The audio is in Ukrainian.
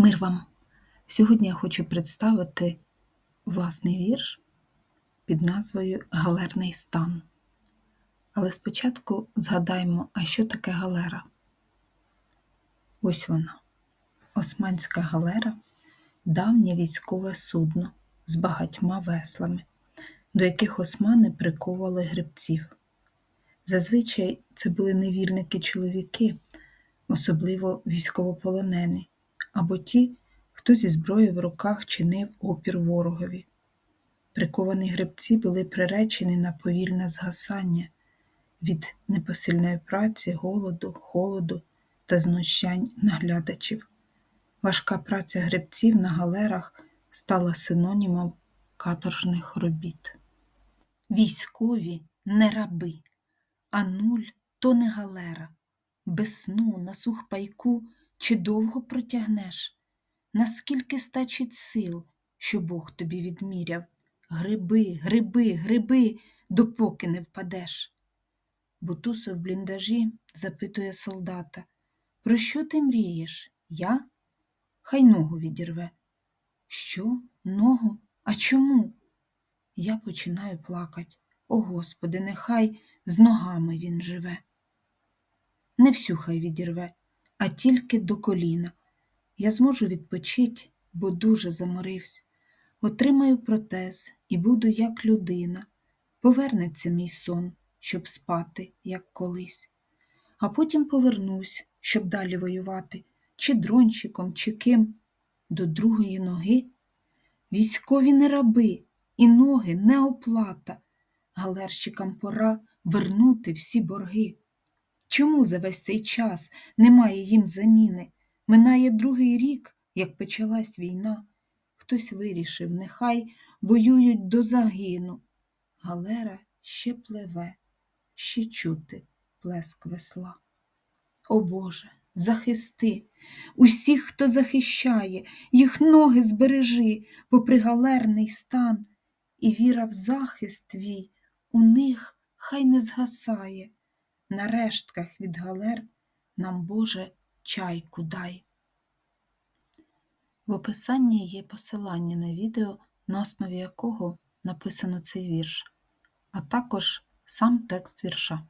Мир вам! Сьогодні я хочу представити власний вірш під назвою Галерний стан. Але спочатку згадаймо, а що таке галера? Ось вона. Османська галера давнє військове судно з багатьма веслами, до яких османи приковували гребців. Зазвичай це були невільники чоловіки, особливо військовополонені, або ті, хто зі зброєю в руках чинив опір ворогові. Приковані гребці були приречені на повільне згасання від непосильної праці, голоду, холоду та знущань наглядачів. Важка праця гребців на галерах стала синонімом каторжних робіт. Військові не раби, а нуль то не галера. Без сну на сухпайку чи довго протягнеш? Наскільки стачить сил, що Бог тобі відміряв? Гриби, гриби, гриби, допоки не впадеш. Бутусов в бліндажі запитує солдата Про що ти мрієш? Я? Хай ногу відірве. Що? Ногу? А чому? Я починаю плакать. О Господи, нехай з ногами він живе. Не всю хай відірве, а тільки до коліна. Я зможу відпочить, бо дуже заморився. Отримаю протез і буду як людина. Повернеться мій сон, щоб спати, як колись. А потім повернусь, щоб далі воювати, чи дрончиком, чи ким, до другої ноги. Військові не раби, і ноги не оплата. Галерщикам пора вернути всі борги. Чому за весь цей час немає їм заміни? Минає другий рік, як почалась війна. Хтось вирішив, нехай воюють до загину. Галера ще пливе, ще чути плеск весла. О Боже, захисти усіх, хто захищає, їх ноги збережи, попри галерний стан, і віра в захист твій у них хай не згасає. На рештках від галер нам, Боже, чайку дай. В описанні є посилання на відео, на основі якого написано цей вірш, а також сам текст вірша.